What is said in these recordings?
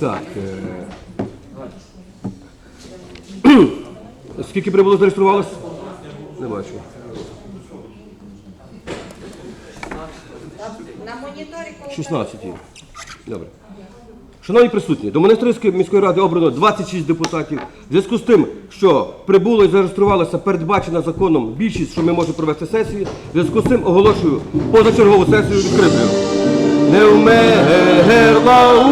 Так. е, Скільки прибуло зареєструвалось? Не бачу. На моніторі коли 16 є. Добре. Шановні присутні, до Монастирської міської ради обрано 26 депутатів. В зв'язку з тим, що прибуло і зареєструвалася передбачена законом більшість, що ми можемо провести сесію, в зв'язку з цим оголошую позачергову сесію відкритою. Не вмерла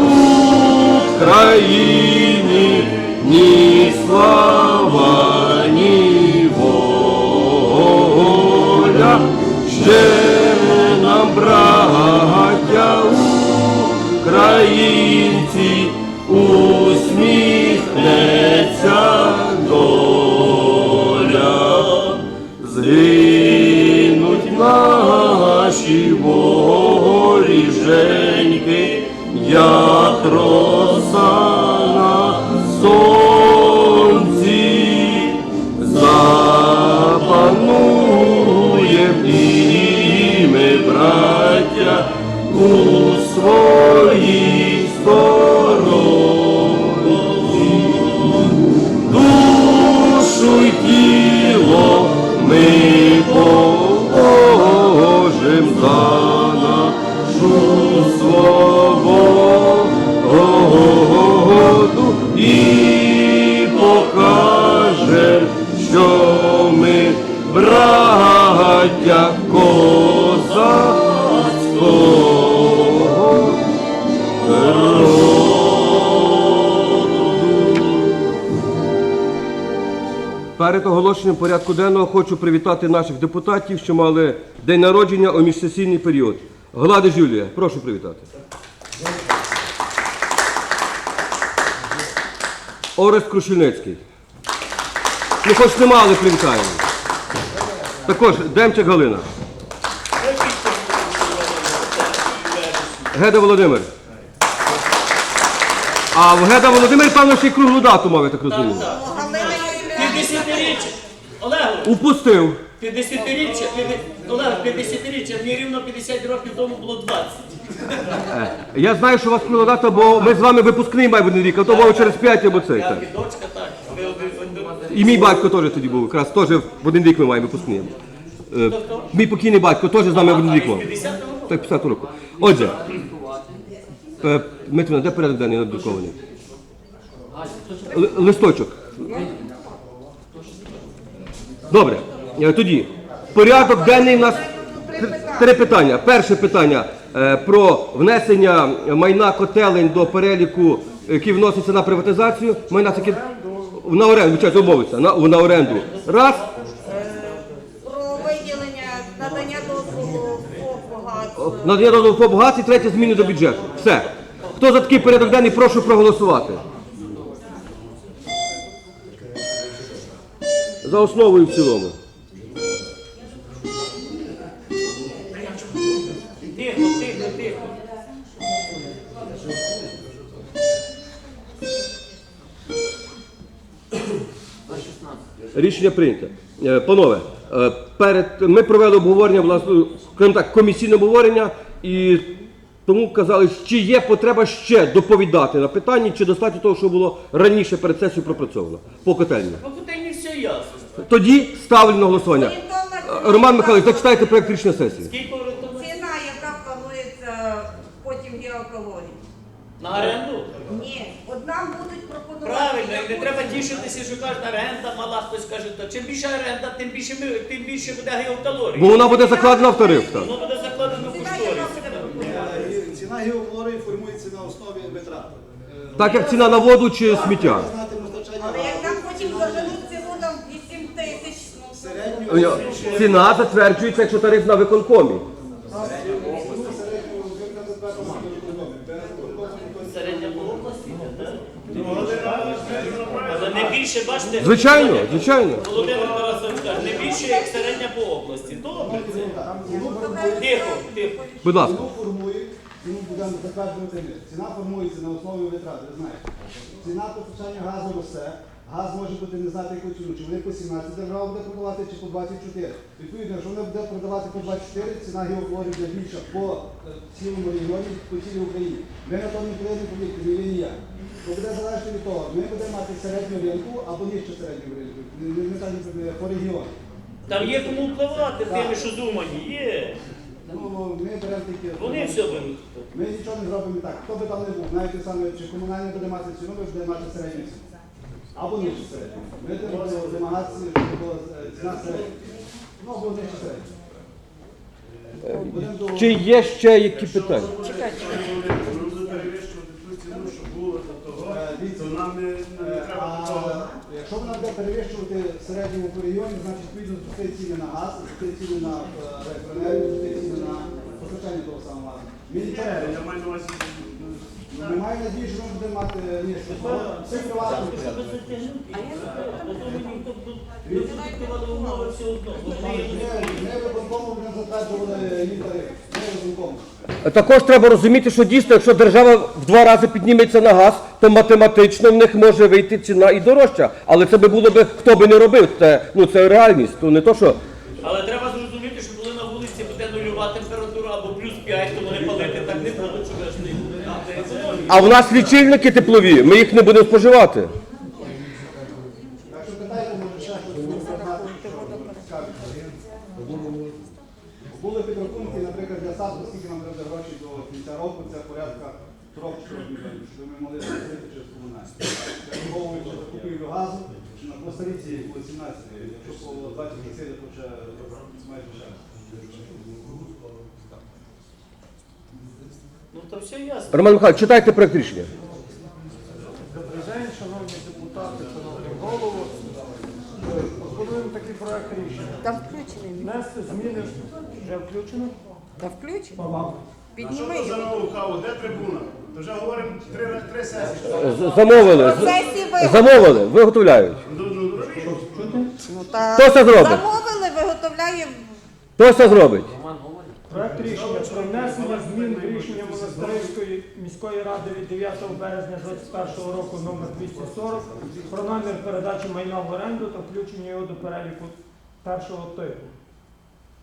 Україні ні слава, оголошенням порядку денного хочу привітати наших депутатів, що мали день народження у міжсесійний період. Гладиш Юлія, прошу привітати. Орест Крушельницький. Ну, хоч нема, але привітаємо. Також Демчик Галина. Геда Володимир. А в Геда Володимир, певно, ще й круглу дату мав, так розумію. Галина Юріївна 50-річчя. Олег, Упустив. 50-річчя, Олег, 50-річчя, мені рівно 50 років тому було 20. Я знаю, що у вас кругла дата, бо ми з вами випускний має один рік, а то мав через 5 або цей. Так. і дочка так. Ви один- один- І мій батько теж тоді був, якраз теж в один рік ми маємо випускний. Е, Мій покійний батько теж з нами в один рік мав. 50-го. Так, 50 року. Отже, е, Дмитро, де порядок денний надрукований? Л- Листочок. Добре. Е, Тоді. Порядок денний у нас три питання. Перше питання е, про внесення майна котелень до переліку, який вноситься на приватизацію. Майна це на оренду, вибачайте, обмовиться, на, на оренду. Раз. про виділення надання дозволу по багатству. Надання дозволу по багатстві, третє зміни до бюджету. Все. Хто за такий порядок денний, прошу проголосувати. За основу і в цілому. Тихо, тихо, тихо. Рішення прийнято. Е, Панове, е, перед ми провели обговорення, власне, скажімо так, комісійне обговорення, і тому казали, чи є потреба ще доповідати на питанні, чи достатньо того, що було раніше перед сесією пропрацьовано по котельні. Тоді ставлю на голосування. Е, Роман Михайлович, зачитайте проект рішення сесії. Скільки? Ціна, яка планується потім геоколонії. На оренду? Ні, от нам будуть пропонувати. Правильно, і не якусь- треба тішитися, що кажуть, оренда мала, хтось каже, то чим більше оренда, тим більше ми, тим більше буде. Бо вона буде закладена в тариф. Так. Воно буде закладено в Ціна, яка буде пропонувати. Ціна геокалорії формується на основі витрат. Так як ціна на воду чи сміття. Знати постачання Але як газу, нам потім заженуть ціну там 8 тисяч, ну, середню Ціна затверджується, якщо тариф на виконкомі. Середня по області. Але не більше, бачите, Звичайно, звичайно. Володимир Тарасович каже, не більше, як середня по області. Добре це. Тихо, тихо. Будь ласка. ціну формують, ціну будемо затверджувати. Ціна формується на основі витрат, ви знаєте. Ціна постачання газу росте, Газ може бути не знати яку ціну, чи вони по 17 держава буде продавати, чи по 24. Відповідно, якщо вона буде продавати по 24, ціна геоклорів буде більша по е, цілому регіоні, по цілій Україні. Ми на тому не повинні повірити, ні ви, ні я. То буде залежати від того, ми будемо мати середню ринку або нижче середню ринку. Не, не, не кажемо по регіону. Там є кому впливати, тими, що думані, є. Ну, ми беремо тільки... Вони все беруть. Ми нічого не зробимо так. Хто би там не був, навіть саме, чи комунальне буде мати ціну, ми буде мати середню ціну. Або нижче середню. Ми будемо вимагатися, щоб була е, ціна середня. Ну, або нижче середня. Чи є ще які питання? Ми будемо перевищувати ту ціну, що було до того, Е, дивіться, то нам не, не Е, якщо вона буде перевищувати в середньому по регіоні, значить відповідно зросте ціни на газ, зросте ціни на електроенергію, зросте ціни на постачання того самого газу. Не. Я маю на увазі. Ми маємо надію, що ми будемо мати ні, що все приватно. Виконкому затверджували тариф. Виконкому. Також треба розуміти, що дійсно, якщо держава в два рази підніметься на газ, то математично в них може вийти ціна і дорожча. Але це би було би хто би не робив. Це ну це реальність. То не то, що Але треба зрозуміти, що коли на вулиці буде нульова температура або плюс 5, то вони палити так не будуть, що ж не економія. А в нас лічильники теплові, ми їх не будемо споживати. Так що питайте, може ще щось будемо знати, що скажуть. Були підрахунки, наприклад, для САПу, скільки нам треба грошей до кінця року, це порядка 3-4 мільйонів, щоб ми могли заплатити через комунальні. Враховуючи закупівлю газу, що на Костаріці було 17, якщо по 20 місяців, то ще майже ще. Ну то все ясно. Роман Михайлович, читайте проект рішення. Добрий день, шановні депутати, шановний голову. Пропонуємо такий проект рішення. Там включений. Внести зміни вже включено. Та включений. А що за його. нову каву? Де трибуна? То вже говоримо три, три сесії. З- Замовили. з- Процесі ви. Замовили, виготовляють. Ну, ну, робіть. Ну, та... Хто це зробить? Замовили, виготовляє Хто це зробить? Проект рішення про внесення змін до рішення Монастирської міської ради від 9 березня 2021 року номер 240 про намір передачі майна в оренду та включення його до переліку першого типу.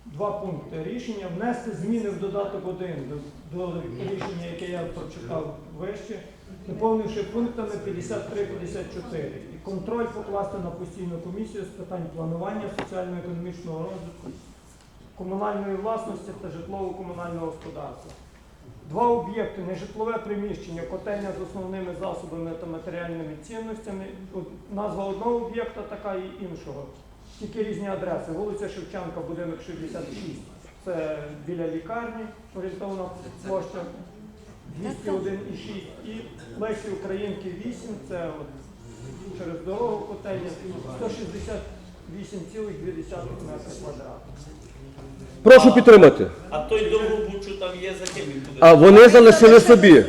Два пункти рішення внести зміни в додаток 1 до, до рішення, яке я прочитав вище, доповнивши пунктами 53-54. І контроль покласти на постійну комісію з питань планування соціально-економічного розвитку комунальної власності та житлово-комунального господарства. Два об'єкти нежитлове приміщення, котельня з основними засобами та матеріальними цінностями. Назва одного об'єкта така і іншого. Тільки різні адреси. Вулиця Шевченка, будинок 66. Це біля лікарні, орієнтовна площа 201,6. І Лесі Українки 8, це от через дорогу котельня 168,2 метри квадратних. Прошу підтримати. А той довгобуд, що там є, за ким він буде? А вони залишили собі.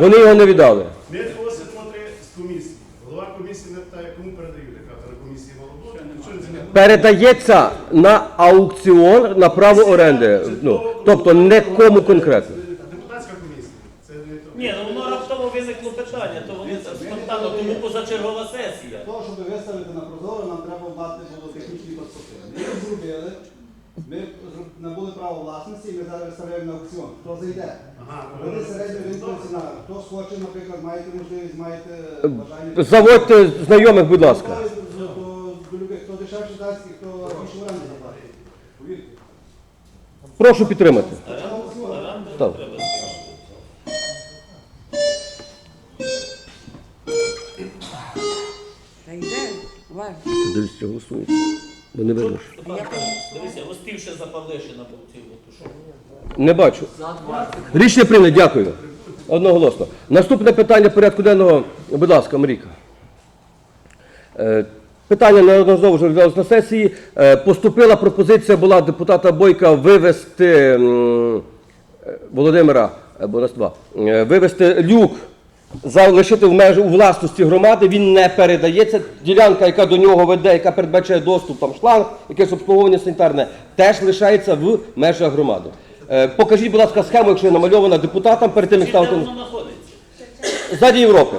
Вони його не віддали. Ми просимо три з комісії. Голова комісії не питає, кому передають, яка комісії змінило. Передається на аукціон на право оренди. Ну, тобто не кому конкретно. Депутатська комісія. Це не то. Ні, ну воно раптово виникло питання, то вони це спонтанно, тому позачергова сесія. Для того, щоб виставити на прозоро, нам треба мати було технічні паспорти. Ми їх зробили, ми зроб- набули право власності, і ми зараз виставляємо на аукціон. Хто зайде? Ага, Буде середня ринкова ціна. Хто схоче, наприклад, маєте можливість, маєте бажання. Заводьте знайомих, будь ласка. Хто дешевше дасть, хто більше оренди заплатить. Повірте. Прошу підтримати. Так. Та йде. Вань. Дивіться, голосують. Бо не видно. що. Дивися, гостів ще за Павлишина був цей от. Не бачу. Рішення прийнято, дякую. Одноголосно. Наступне питання порядку денного. Будь ласка, Маріка. Е, Питання неодноразово вже розглядалось на сесії. Е, Поступила пропозиція була депутата Бойка вивести м, е, Володимира е, бо е, вивести люк, залишити в межі у власності громади. Він не передається. Ділянка, яка до нього веде, яка передбачає доступ, там шланг, якесь обслуговування санітарне, теж лишається в межах громади. Е, Покажіть, будь ласка, схему, якщо намальована депутатам перед тим, як де ставити воно знаходиться? ззаді Європи.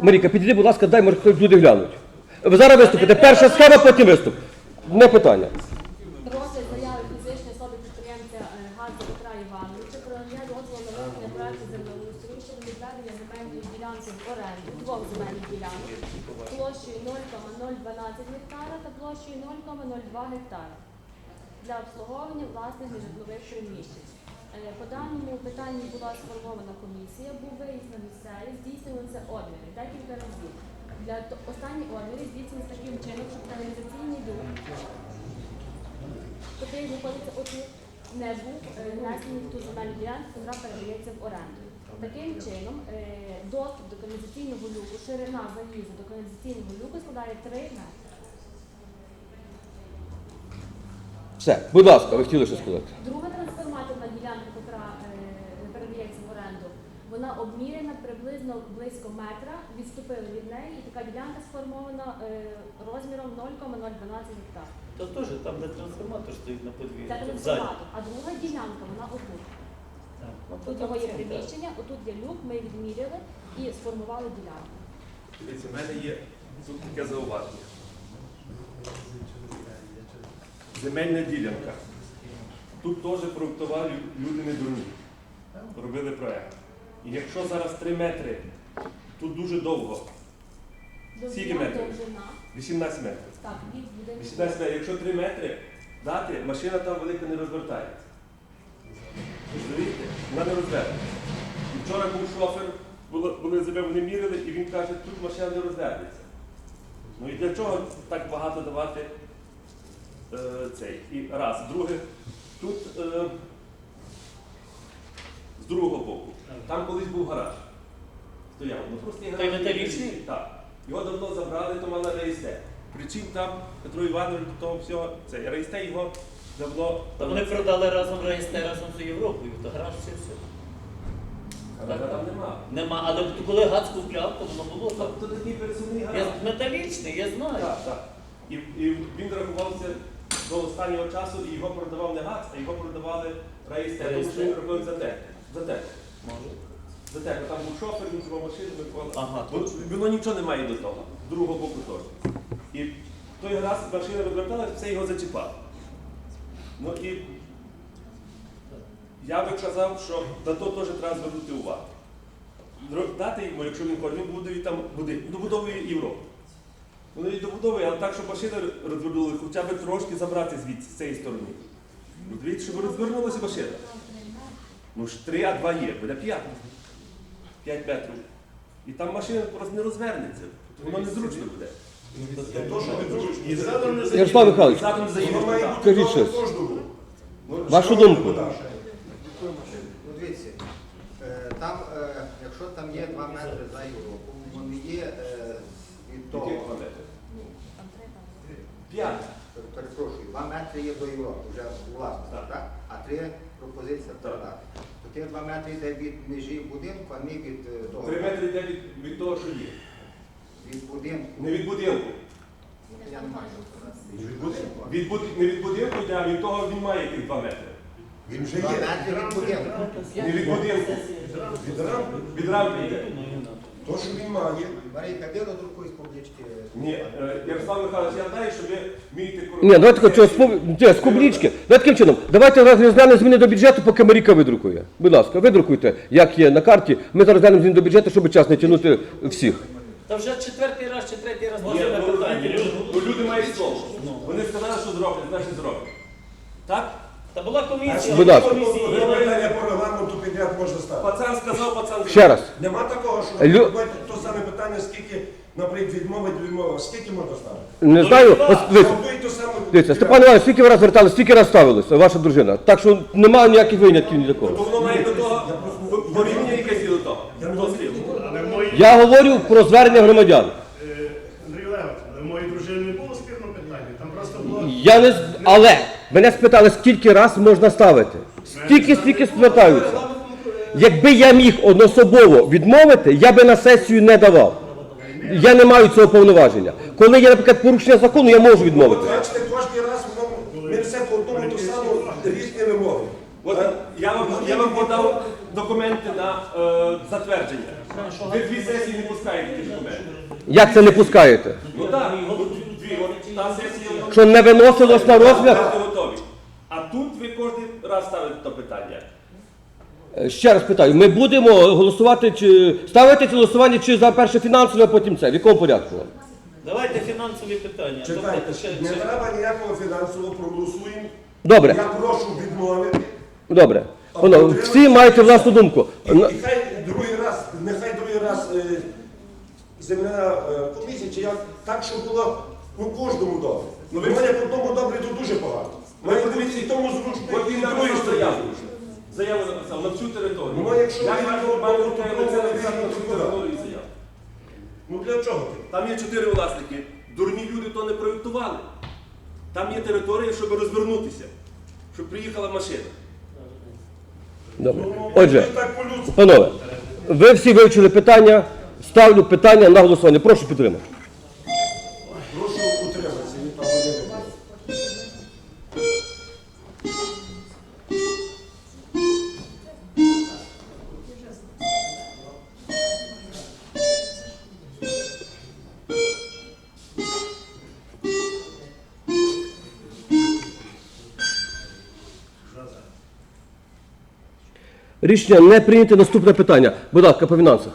Маріка, підійди, будь ласка, дай, може хтось люди глянуть. Ви зараз виступите. Перша схема, потім виступ. Не питання. Розгляд заяви фізичної особи підприємця е, Газу Петра Івановича про надання дозволу на виконання проекту землеустрою щодо відведення земельної ділянки в оренду двох земельних ділянок площею 0,012 гектара та площею 0,02 гектара для обслуговування власних нежитлових приміщень. Е, По даному питанню була сформована комісія, був виїзд на місцевість, здійснювалися обміри декілька разів. Для то- останні обміри здійснювалися таким чином, що каналізаційний люк який знаходиться отут, не був е, внесений в ту земельну ділянку, яка передається в оренду. Таким чином, е, доступ до каналізаційного люку, ширина заїзду до каналізаційного люку складає 3 метри. Все, будь ласка, ви хотіли щось сказати. Друга трансформаторна ділянка, яка е, передається в оренду, вона обміряна приблизно близько метра, відступили від неї, і така ділянка сформована е, розміром 0,012 гектар. То теж там, де трансформатор стоїть на подвір'ї. Це трансформатор. А друга ділянка, вона отут. Так. Ну, Тут його є приміщення, отут є люк, ми відміряли і сформували ділянку. Дивіться, в мене є тут таке зауваження. Земельна ділянка. Тут теж проектували люди не дурні. Робили проект. І якщо зараз 3 метри, тут дуже довго, Скільки метрів? 18 метрів. Так, від будинку. 18 метрів, якщо 3 метри дати, машина там велика не розвертається. Розумієте? Вона не розвернеться. І вчора був шофер, були, себе вони міряли, і він каже, тут машина не розвернеться. Ну і для чого так багато давати е, цей? І раз. Друге, тут е, з другого боку. Там колись був гараж. Стояв. Ну просто Той металічний? Так. Його давно забрали, то мала рейсте. Причим там Петро Іванович до того всього, це рейсте його давно. Та вони продали разом рейсте разом з Європою, то гараж все все. Гаража там нема. Нема, але коли газ купляв, то воно було там. То такий пересувний гараж. Я металічний, я знаю. Так, так. І, і він рахувався до останнього часу, і його продавав не ГАЦ, а його продавали рейсте, тому що він робив за те. Може. Там був шофер, він керував машину, виконував. Ага, Воно, воно нічого не має до того. З другого боку теж. І той раз машина розверталася, все його зачіпало. Ну і я би казав, що на то теж треба звернути увагу. Дати йому, якщо він хоче, він будує там будинок, добудовує Європу. Воно і добудовує, але так, щоб машина розвернули, хоча б трошки забрати звідси, з цієї сторони. Дивіться, щоб розвернулася машина. Ну ж 3, а 2 є, буде 5. 5 метрів. І там машина просто не розвернеться. Воно незручно буде. І задом не Ярослав Михайлович, Задом скажіть щось. Вашу думку. Ну, дивіться, е, там, е, якщо там є 2 метри за Європу, вони є е, від того, Які два? Ну, там три, там три. П'ять. пер- перепрошую, 2 метри є до Європи, вже у власності, Так. так? А 3 пропозиція передати. Ті 2 метри йде від межі будинку, а не від е, того. Три метри йде від, від того, що є. Від будинку. Не від будинку. Я не що сказати. Від, буд- не від будинку йде, а від того він має тих 2 метри. Він вже 2 є. метри від будинку. Не від будинку. Від рамки. Від рамки йде. То, що він має. Марійка, де до другої з публічки? Ні, е, Ярослав Михайлович, я знаю, що ви вмієте Ні, давайте тако, чого, з публічки. Давайте таким чином. Давайте розглянемо зміни до бюджету, поки Маріка видрукує. Будь ласка, видрукуйте, як є на карті. Ми зараз глянемо зміни до бюджету, щоб час не тягнути всіх. Та вже четвертий раз чи третій раз Ні, ну, питання. люди, бо люди мають слово. Вони сказали, що зроблять, значить зроблять. Так? Та була комісія. Будь ласка. комісії. питання по регламенту підряд можна ставити. Пацан сказав, пацан сказав. Ще раз. Нема такого, що Лю- то саме питання, скільки, наприклад, відмовить відмова, скільки можна ставити? Не знаю, ось дивіться. І Степан Іванович, скільки ви раз звертали, стільки раз ставилися, ваша дружина. Так що немає ніяких винятків ні до кого. воно має до того порівняння якесь до того. Я До слів. Але мої, Я говорю про звернення громадян. е, Андрій Леонтович, але в моїй дружини не було спірного питання. Там просто було Я не з- але мене спитали, скільки раз можна ставити. Скільки, скільки звертаються. Якби я міг одноособово відмовити, я би на сесію не давав. Я не маю цього повноваження. Коли є, наприклад, порушення закону, я можу відмовити. Бачите, кожен раз воно, ми все по одному то самому різні вимоги. От я вам, я вам подав документи на е, затвердження. Ви дві сесії не пускаєте ті документи. Як це не пускаєте? Ну так, ну, дві, от та сесія Що не виносилось на розгляд? Готові. А тут ви кожен раз ставите то питання. Е, Ще раз питаю, ми будемо голосувати чи ставити це голосування чи за перше фінансове, а потім це? В якому порядку? Давайте фінансові питання. Чекайте, Тобто, ще- не ще- треба ніякого фінансового проголосуємо. Добре, Я прошу відмовити. добре. Воно, всі маєте власну думку. І, На- і хай другий раз, нехай другий раз е, земля е, комісія, чи як, так, щоб було ну, кожному добре. Ну ви мене по тому добре, то дуже погано. Мене подивіться, і тому зручно, і другий стоїть. Заяву. Написав на всю територію. Ну, а якщо Я маю його маю лице написати на всю територію заяву. Ну для чого ти? Там є чотири власники. Дурні люди то не проєктували. Там є територія, щоб розвернутися, щоб приїхала машина. Добре. Ну, Отже, так по-людськи. панове, ви всі вивчили питання, ставлю питання на голосування. Прошу підтримати. Рішення не прийняте. Наступне питання. Будь ласка, по фінансах.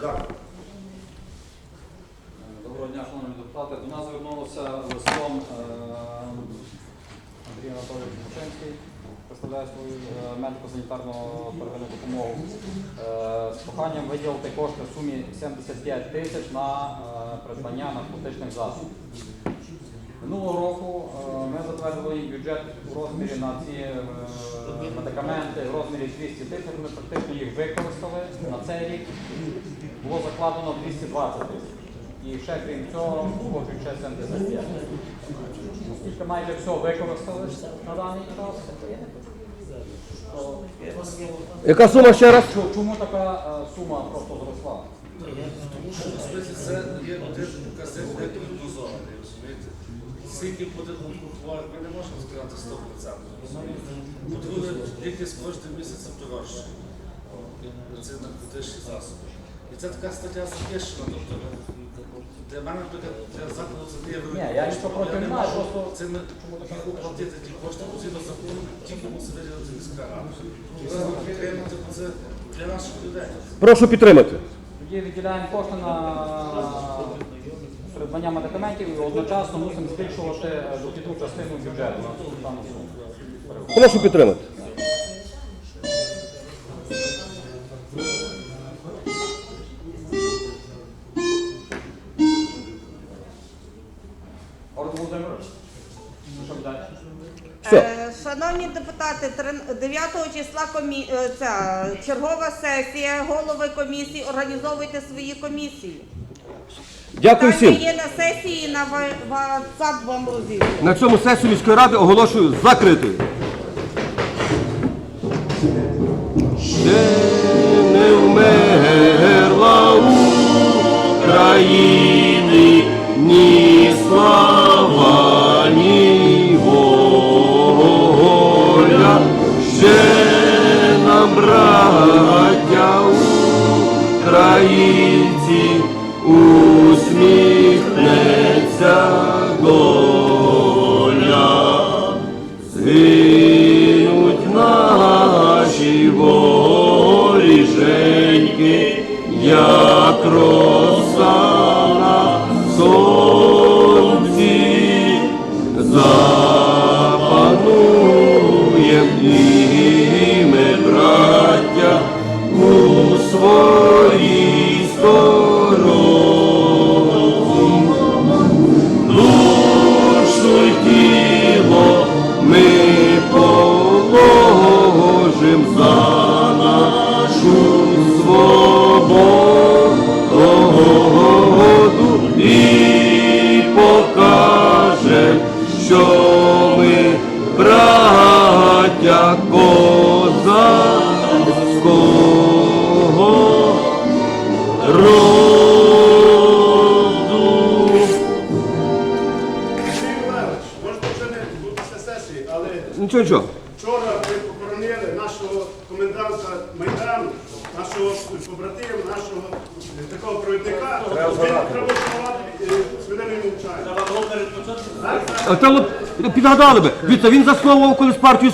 Доброго дня, шановні депутати. До нас звернулося листом е, Андрій Анатолійович Мушенський, представляє свою е, медико-санітарну первинну допомогу. Е, З проханням виділити кошти в сумі 75 тисяч на придбання наркотичних засобів. Минулого року е, ми затвердили бюджет у розмірі на ці е, медикаменти в розмірі 200 тисяч. Ми практично їх використали на цей рік. Було закладено 220 тисяч. І ще крім цього хочуть ще 75. Оскільки майже все використали на даний час. то Яка сума ще раз? чому- Чому така е, сума просто зросла? Тому що це є один показник? Скільки буде купувати, ми не можемо сказати 100%. По-друге, ліки з кожним місяцем дорожчі. Це наркотичні засоби. І це така стаття захищена. Тобто для мене, наприклад, для закладу це не є велика я не можу це не оплатити ті кошти, згідно закону, тільки мусить виділити міська рада. Підтримати, бо це для наших людей. Прошу підтримати. Тоді виділяємо кошти на придбання медикаментів і одночасно мусимо збільшувати е, дохідну частину бюджету на цю дану суму. Прошу підтримати. Орд Володимирович, що далі? Все. Е, Шановні депутати, трин- 9 числа комі... е, ця, чергова сесія, голови комісії, організовуйте свої комісії. Дякую Питання всім. є на сесії, на ва- WhatsApp вам розвідую. На цьому сесію міської ради оголошую закритою. Ще воріженьки, як роса підгадали би. Він засновував колись партію